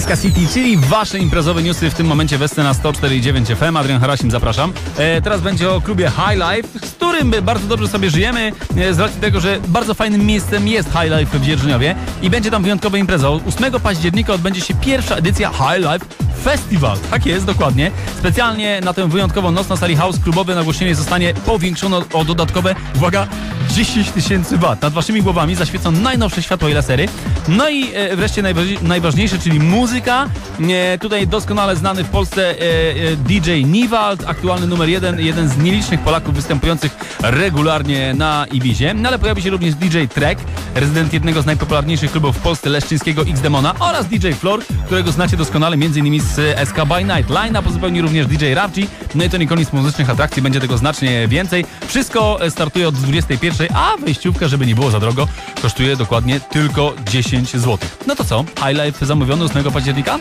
SK City. Czyli wasze imprezowe newsy w tym momencie westy na 104,9 FM. Adrian Harasim, zapraszam. E, teraz będzie o klubie High Life, z którym bardzo dobrze sobie żyjemy, e, z racji tego, że bardzo fajnym miejscem jest High Life w Dzierżyniowie i będzie tam wyjątkowa impreza. 8 października odbędzie się pierwsza edycja High Life Festival. Tak jest, dokładnie. Specjalnie na tę wyjątkową noc na sali House klubowe nagłośnienie zostanie powiększone o dodatkowe, uwaga, 10 tysięcy wat. Nad waszymi głowami zaświecą najnowsze światła i lasery. No i e, wreszcie najważ- najważniejsze, czyli muzyka. E, tutaj doskonale znany w Polsce e, e, DJ Niwald, aktualny numer jeden, jeden z nielicznych Polaków występujących regularnie na Ibizie. No ale pojawi się również DJ Trek, rezydent jednego z najpopularniejszych klubów w Polsce, Leszczyńskiego X Demona oraz DJ Flor, którego znacie doskonale m.in. z SK by Night. Line pozupełni również DJ Rapci, no i to nie koniec muzycznych atrakcji, będzie tego znacznie więcej. Wszystko e, startuje od 21, a wejściówka, żeby nie było za drogo, kosztuje dokładnie tylko 10 zł. No to co? High Life zamówiony 8 października?